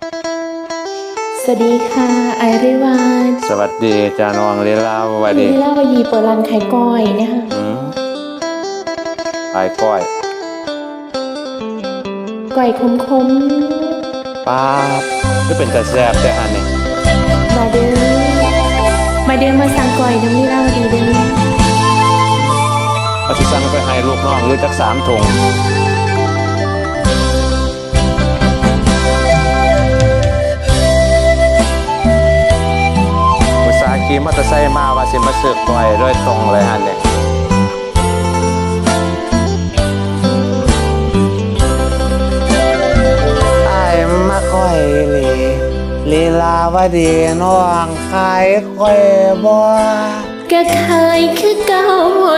สวัสดีค่ะไอริวานสวัสดีจานองลีลาวสวัสวันดีนี้เล่าวีเปิดร้านขายก้อยนะคะอืมขายก้อยก้อยคมคมป้าบก็เป็นแต่แซ่บแต่อันนี้ๆมาเด้อมาเด้อมาสั่งก้อยน้ำนี่เล่าดีเด้อเอาสิสั่งไปให้ลูกน้องหรือจักสามถุง ขี่มอเตอร์ไซค์มาว่าสิมาซื้อก้อยโดยตรงเลยฮะเนี่ยไอ้มาก้อยลีลีลาวดีน้องขายก้อยบ่ก็เคยคือเก่า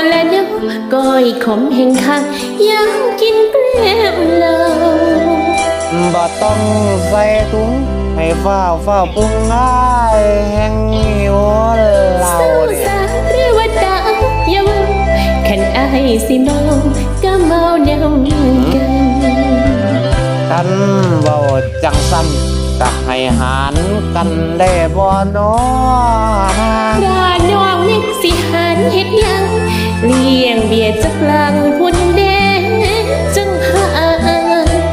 และเนาะก้อยขมแห่งคักยังกินแกล้มเราบ่ต้องใส่ถุง ให้ฟ้าวฟ้าปรุงง่ายแห่งหิวเล้าเศร้าเนี่ยสาเรวดาอย่าว่าขันอสิเมาก็เมานำกันกันเว้าจังซ้ำตักให้หารกันได้บ่น้อพระน้องนิกสิหันเฮ็ดยังเลี้ยงเบียร์จักลังพุ่นแดงจังหา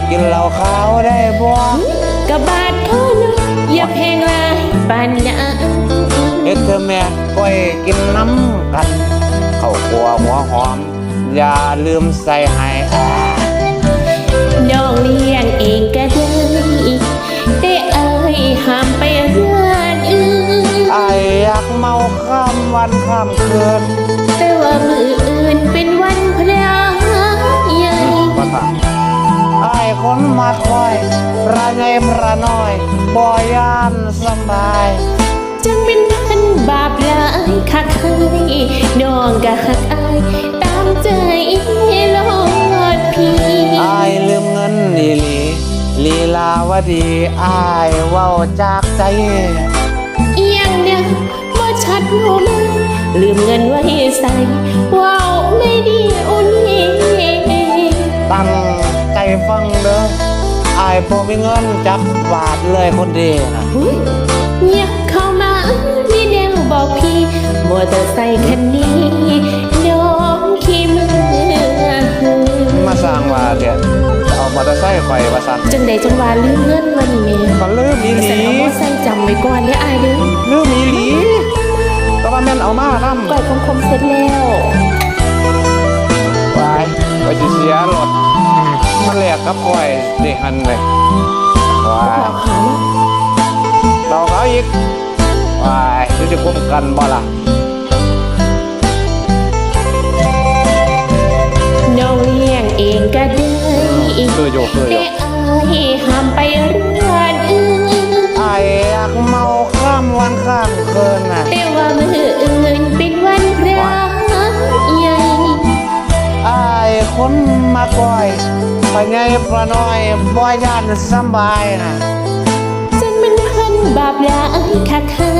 กินเหล้าขาวได้บ่กะบาดเท่า อย่าแพงลายปานนั้นเฮ็ดเธอแม่ก้อยกินน้ำกันข้าวคั่วหัวหอม อย่าลืมใส่ให้อ่าน้องเลี้ยงเองก็ได้แต่เอ้ยห้ามไปร้านอื่นไออยากเมาข้ามวันข้ามคืนแต่ว่ามืออื่นเป็นวันพระใหญ่ว่าถามไอ้คนมาคอยพระไงพระน้อยบ่ยา นสำบาย จังเป็นพันบาปหลายคักให้น้องก็หักอายตามใจลอดพี่ไอ้ายลืมเงินนีหลีลีลาวดีไอ้ายเว้าจากใจเอียงเนี่ยบ่ชัดหูมาลืมเงินไว้ใส่ว้าวไม่ดีอุ่นนี้ตั้งใจฟังเด้อไอ้ายบ่มีเงินจักบาทเลยคนเดียวนะอุ๊ยอยากเข้ามามีแนวบอกพี่มอเตอร์ไซค์คันนี้น้องขี่มือมาสร้างว่าเดี๋ยวเอามอเตอร์ไซค์ไฟมาสั่งจังใดจังว่าลืมเงินวันนี้แม่มันลืมอีหแต่ลีเอามอไซค์จำไว้ก่อนเด้ออายเด้อลืมอีหลีแต่ว่าแม่นเอามานํก่อยคมๆเสร็จแล้วไปไปสิเสียรถ มาแลกกับก้อยนี่หันเลยว้าหลักฐานเนาะเราก็อีกว้ายจะจะคุ้มกันบ่ล่ะน้องเลี้ยงเองก็ได้คืออยู่คืออแต่ยู่อายห้ามไปร้านอื่นไอ้อยากเมาข้ามวันข้ามคืนน่ะแต่ว่ามืออื่นเป็นวันพระใหญ่ไอ้คนมาก่อย พะไงพระน้อยบ่ยานสำบายน่ะจังเป็นพันบาปหลายคักให้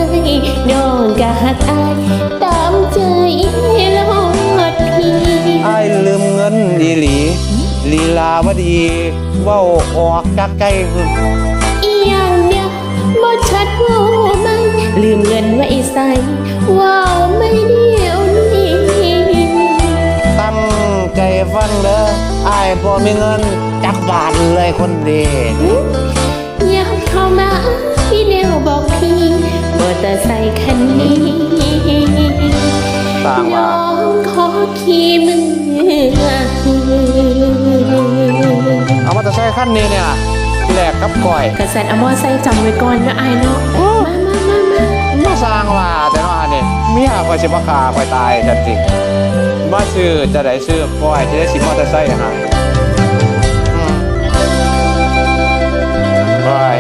น้องก็หักอายตามใจลอดพี่ไอ้ลืมเงินอีหลีลีลาวดีเว้าออกจากใจหึอีหยังเนี่ยบ่ชัดว่าไหมลืมเงินไว้ใส่ว้าวไม่เดีย ฟังเด้อไอ้บ่มีเงินจักบาทเลยคนเดียวอยากเข้ามาพี่แนวบอกพี่มอเตอร์ไซค์คันนี้ต่างว่าน้องขอขี่มือเอามาแต่ใช้ขั้นนี้เนี่ยแหลกกับก่อยกระสันเอามอไซค์จำไว้ก่อนนะไอ้ายเนาะมามามามามาสร้างว่าแต่เนาะอันนี้เมียคอยสิมาขาคอยตายจันสิ มาซื้อจะได้ซื้อก่อยจะได้สิมอเตอร์ไซค์หาอืมก่อย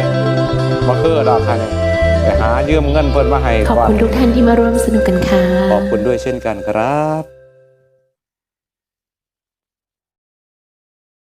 มาคือดอกค่ะเนี่ยไปหายืมเงินเพิ่นมาให้ขอบก่อนคุณทุกท่านที่มาร่วมสนุกกันค่ะ ขอบคุณด้วยเช่นกันครับ